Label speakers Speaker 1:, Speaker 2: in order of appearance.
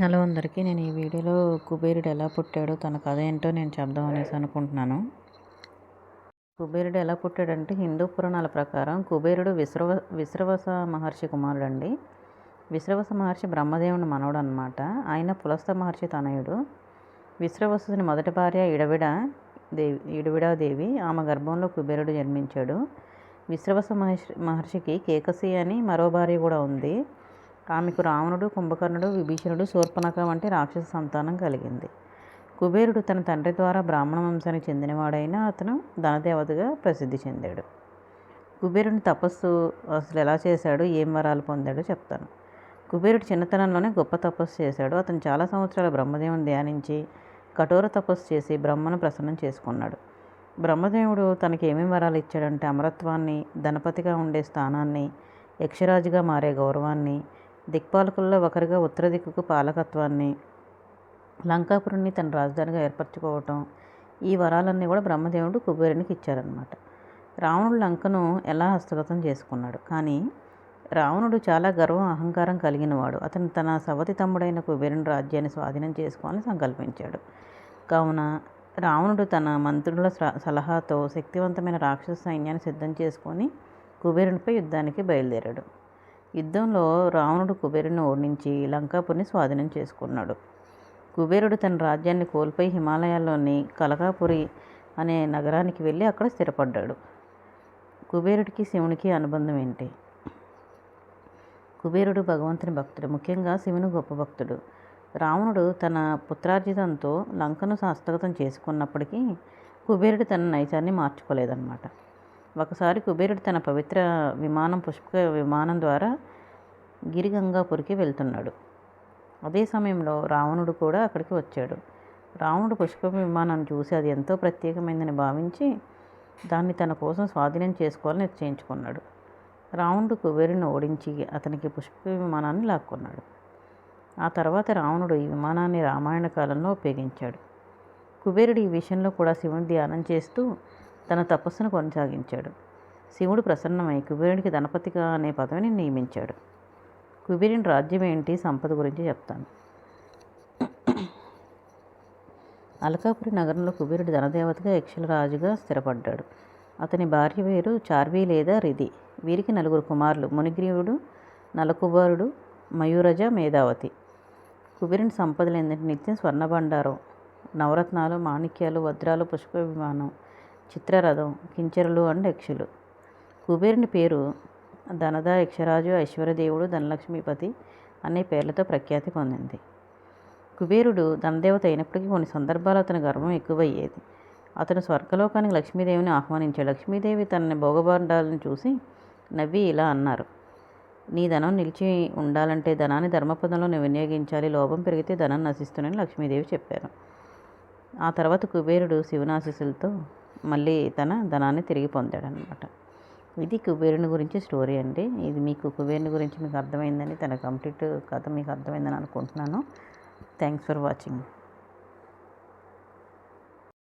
Speaker 1: Hello అందరికీ నేను ఈ వీడియోలో కుబేరుడు ఎలా పుట్టాడో తన కథ ఏంటో నేను చెప్దాం అనేసి అనుకుంటున్నాను. కుబేరుడు ఎలా పుట్టాడంటే హిందూ పురాణాల ప్రకారం కుబేరుడు విశ్రవ విశ్రవస మహర్షి కుమారుడు అండి విశ్రవస మహర్షి బ్రహ్మదేవుని మనవడు అనమాట ఆయన పులస్త మహర్షి తనయుడు. విశ్రవసుని మొదటి భార్య ఇడవిడ దేవి ఇడవిడాదేవి ఆమె గర్భంలో కుబేరుడు జన్మించాడు. విశ్రవస మహర్షి మహర్షికి కేకసి అని మరో భార్య కూడా ఉంది. ఆమెకు రావణుడు కుంభకర్ణుడు విభీషణుడు శూర్పణక వంటి రాక్షస సంతానం కలిగింది. కుబేరుడు తన తండ్రి ద్వారా బ్రాహ్మణ వంశానికి చెందినవాడైనా అతను ధనదేవతగా ప్రసిద్ధి చెందాడు. కుబేరుని తపస్సు అసలు ఎలా చేశాడు ఏం వరాలు పొందాడో చెప్తాను. కుబేరుడు చిన్నతనంలోనే గొప్ప తపస్సు చేశాడు. అతను చాలా సంవత్సరాలు బ్రహ్మదేవుని ధ్యానించి కఠోర తపస్సు చేసి బ్రహ్మను ప్రసన్నం చేసుకున్నాడు. బ్రహ్మదేవుడు తనకి ఏమేమి వరాలు ఇచ్చాడంటే అమరత్వాన్ని ధనపతిగా ఉండే స్థానాన్ని యక్షరాజుగా మారే గౌరవాన్ని దిక్పాలకుల్లో ఒకరిగా ఉత్తర దిక్కుకు పాలకత్వాన్ని లంకాపురిని తన రాజధానిగా ఏర్పరచుకోవటం ఈ వరాలన్నీ కూడా బ్రహ్మదేవుడు కుబేరునికి ఇచ్చారనమాట రావణుడు లంకను ఎలా హస్తగతం చేసుకున్నాడు? కానీ రావణుడు చాలా గర్వం అహంకారం కలిగినవాడు. అతను తన సవతి తమ్ముడైన కుబేరుని రాజ్యాన్ని స్వాధీనం చేసుకోవాలని సంకల్పించాడు. కావున రావణుడు తన మంత్రుల సలహాతో శక్తివంతమైన రాక్షస సైన్యాన్ని సిద్ధం చేసుకొని కుబేరునిపై యుద్ధానికి బయలుదేరాడు. యుద్ధంలో రావణుడు కుబేరుని ఓడించి లంకాపురిని స్వాధీనం చేసుకున్నాడు. కుబేరుడు తన రాజ్యాన్ని కోల్పోయి హిమాలయాల్లోని కలకాపురి అనే నగరానికి వెళ్ళి అక్కడ స్థిరపడ్డాడు. కుబేరుడికి శివునికి అనుబంధం ఏంటి? కుబేరుడు భగవంతుని భక్తుడు ముఖ్యంగా శివుని గొప్ప భక్తుడు. రావణుడు తన పుత్రార్జితంతో లంకను హస్తగతం చేసుకున్నప్పటికీ కుబేరుడు తన నైజాన్ని మార్చుకోలేదన్నమాట. ఒకసారి కుబేరుడు తన పవిత్ర విమానం పుష్పక విమానం ద్వారా గిరిగంగాపురికి వెళ్తున్నాడు. అదే సమయంలో రావణుడు కూడా అక్కడికి వచ్చాడు. రావణుడు పుష్ప విమానాన్ని చూసి అది ఎంతో ప్రత్యేకమైందని భావించి దాన్ని తన కోసం స్వాధీనం చేసుకోవాలని నిశ్చయించుకున్నాడు. రావణుడు కుబేరుని ఓడించి అతనికి పుష్ప విమానాన్ని లాక్కున్నాడు. ఆ తర్వాత రావణుడు ఈ విమానాన్ని రామాయణ కాలంలో ఉపయోగించాడు. కుబేరుడు ఈ విషయంలో కూడా శివుని ధ్యానం చేస్తూ తన తపస్సును కొనసాగించాడు. శివుడు ప్రసన్నమై కుబేరునికి ధనపతిగా అనే పదవిని నియమించాడు. కుబేరుని రాజ్యం ఏంటి? సంపద గురించి చెప్తాను. అలకాపురి నగరంలో కుబేరుడు ధనదేవతగా యక్షల రాజుగా స్థిరపడ్డాడు. అతని భార్య పేరు చార్వి లేదా రిధి వీరికి నలుగురు కుమారులు. మునిగ్రీవుడు నలకుబారుడు మయూరజ మేధావతి. కుబేరుని సంపదలు ఏంటంటే నిత్యం స్వర్ణభండారం నవరత్నాలు మాణిక్యాలు వజ్రాలు పుష్ప విమానం చిత్రరథం కించరులు అండ్ యక్షులు. కుబేరుని పేరు ధనద యక్షరాజు ఐశ్వర్యదేవుడు ధనలక్ష్మీపతి అనే పేర్లతో ప్రఖ్యాతి పొందింది. కుబేరుడు ధనదేవత అయినప్పటికీ కొన్ని సందర్భాలు అతని గర్వం ఎక్కువయ్యేది. అతను స్వర్గలోకానికి లక్ష్మీదేవిని ఆహ్వానించాడు లక్ష్మీదేవి తనని భోగబండాలను చూసి నవ్వి ఇలా అన్నారు నీ ధనం నిలిచి ఉండాలంటే ధనాన్ని ధర్మపదంలో వినియోగించాలి లోపం పెరిగితే ధనం నశిస్తుందని లక్ష్మీదేవి చెప్పారు ఆ తర్వాత కుబేరుడు శివనాశిసులతో మళ్ళీ తన ధనాన్ని తిరిగి పొందాడనమాట. ఇది కుబేరుని గురించి స్టోరీ అండి. ఇది మీకు కుబేరుని గురించి మీకు అర్థమైందని తన కంప్లీట్ కథ మీకు అర్థమైందని అనుకుంటున్నాను. Thanks for watching.